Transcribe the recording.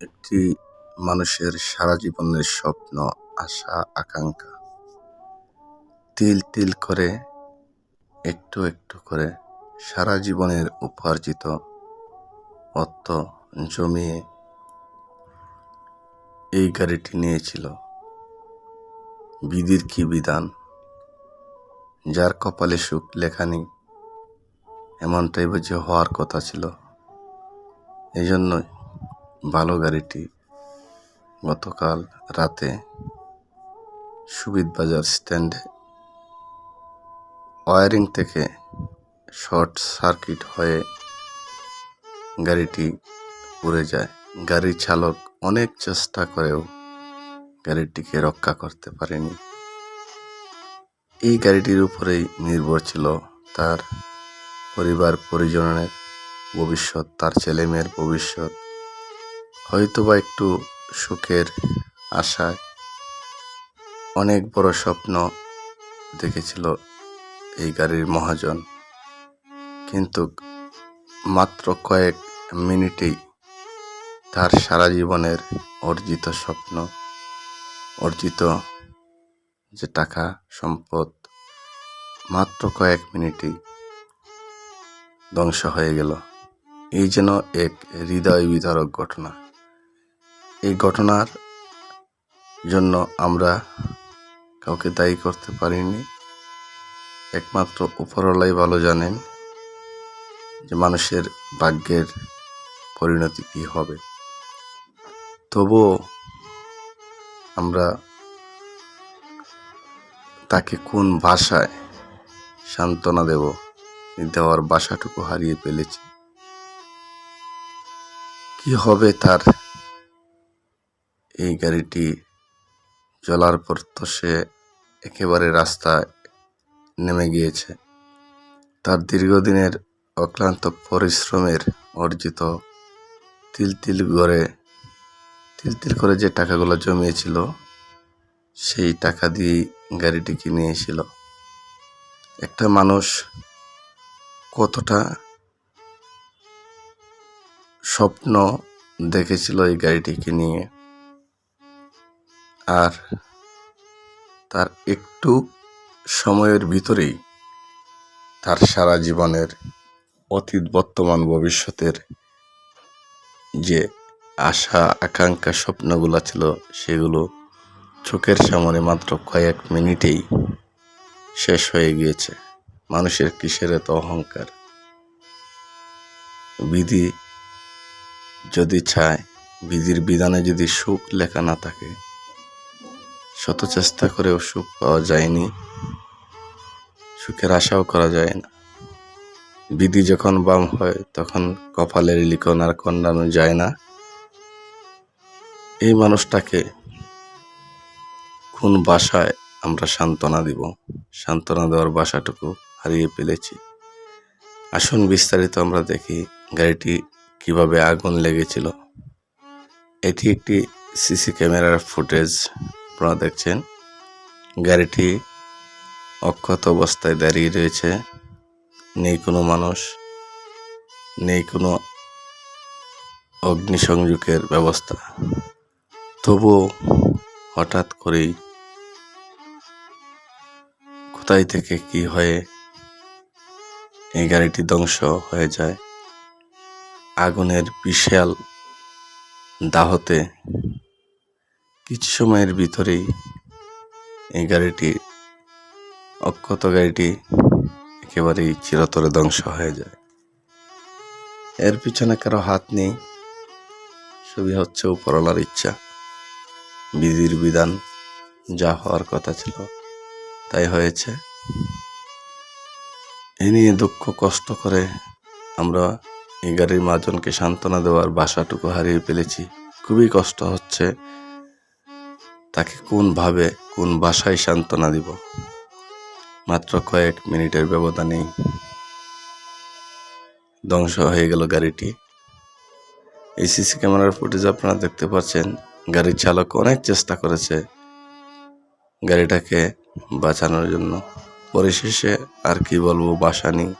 একটি মানুষের সারা জীবনের স্বপ্ন, আশা, আকাঙ্ক্ষা। তিল তিল করে, একটু একটু করে সারা জীবনের উপার্জিত অর্থ জমিয়ে এই গাড়িটি নিয়েছিল। বিধির কি বিধান? যার কপালে সুখ লেখা এমনটাই বুঝি হওয়ার কথা ছিল। এই জন্যই ভালো গাড়িটি গতকাল রাতে সুবিদ বাজার স্ট্যান্ডে ওয়ারিং থেকে শর্ট সার্কিট হয়ে গাড়িটি উড়ে যায়। গাড়ির চালক অনেক চেষ্টা করেও গাড়িটিকে রক্ষা করতে পারেনি। এই গাড়িটির উপরেই নির্ভর ছিল তার পরিবার পরিজনের ভবিষ্যৎ, তার ছেলে মেয়ের ভবিষ্যৎ হয়তোবা একটু সুখের আশায় অনেক বড় স্বপ্ন দেখেছিল এই গাড়ির মহাজন। কিন্তু মাত্র কয়েক মিনিটেই তার সারা জীবনের অর্জিত স্বপ্ন, অর্জিত যে টাকা, সম্পদ, মাত্র কয়েক মিনিটেই ধ্বংস হয়ে গেল। এই যেন এক হৃদয় বিদারক ঘটনা। এই ঘটনার জন্য আমরা কাউকে দায়ী করতে পারিনি। একমাত্র উপরওয়ালাই ভালো জানেন যে মানুষের ভাগ্যের পরিণতি কী হবে। তবুও আমরা তাকে কোন ভাষায় সান্ত্বনা দেব দেওয়ার বাসাটুকু হারিয়ে ফেলেছি। কি হবে তার এই গাড়িটি চলার পর তো সে একেবারে রাস্তায় নেমে গিয়েছে। তার দীর্ঘদিনের অক্লান্ত পরিশ্রমের অর্জিত তিল তিল করে তিল তিল করে যে টাকাগুলো জমিয়েছিল, সেই টাকা দিয়েই গাড়িটি কিনেছিল একটা মানুষ কতটা স্বপ্ন দেখেছিল এই গাড়িটিকে নিয়ে। আর তার একটু সময়ের ভিতরেই তার সারা জীবনের অতীত বর্তমান ভবিষ্যতের যে আশা, আকাঙ্ক্ষা, স্বপ্নগুলো ছিল, সেগুলো চোখের সামনে মাত্র কয়েক মিনিটেই শেষ হয়ে গিয়েছে। মানুষের কিসের এত অহংকার? বিধি যদি চায়, বিধির বিধানে যদি সুখ লেখা না থাকে শত চেষ্টা করেও সুখ পাওয়া যায়নি। সুখের আশাও করা যায় না। বিধি যখন বাম হয়, তখন কপালের লিখন আর কন্ডানো যায় না। এই মানুষটাকে কোন বাসায় আমরা সান্ত্বনা দিব? সান্ত্বনা দেওয়ার বাসাটুকু হারিয়ে ফেলেছি। আসুন বিস্তারিত আমরা দেখি গাড়িটি কীভাবে আগুন লেগেছিল। এটি একটি সিসি ক্যামেরার ফুটেজ। আপনারা দেখছেন। গাড়িটি অক্ষত অবস্থায় দাঁড়িয়ে রয়েছে। নেই কোনো মানুষ, নেই কোনো অগ্নিসংযোগের ব্যবস্থা। তবুও হঠাৎ করেই কোথায় থেকে কি হয়ে এই গাড়িটি ধ্বংস হয়ে যায়, আগুনের বিশাল দাহতে কিছু সময়ের ভিতরেই এই গাড়িটি, অক্ষত গাড়িটি একেবারেই চিরতরে ধ্বংস হয়ে যায়। এর পিছনে কারও হাত নেই সবই হচ্ছে উপরলার ইচ্ছা। বিধির বিধান যা হওয়ার কথা ছিল তাই হয়েছে। এ নিয়ে দুঃখ কষ্ট করে আমরা এই গাড়ির মাজনকে সান্ত্বনা দেওয়ার বাসাটুকু হারিয়ে ফেলেছি। খুবই কষ্ট হচ্ছে তাকে কোনভাবে কোন ভাষায় সান্ত্বনা দিব? মাত্র কয়েক মিনিটের ব্যবধানেই ধ্বংস হয়ে গেল গাড়িটি। এই সিসি ক্যামেরার ফুটেজ আপনারা দেখতে পাচ্ছেন। গাড়ির চালক অনেক চেষ্টা করেছে গাড়িটাকে বাঁচানোর জন্য। পরিশেষে আর কি বলব, বাসা নেই।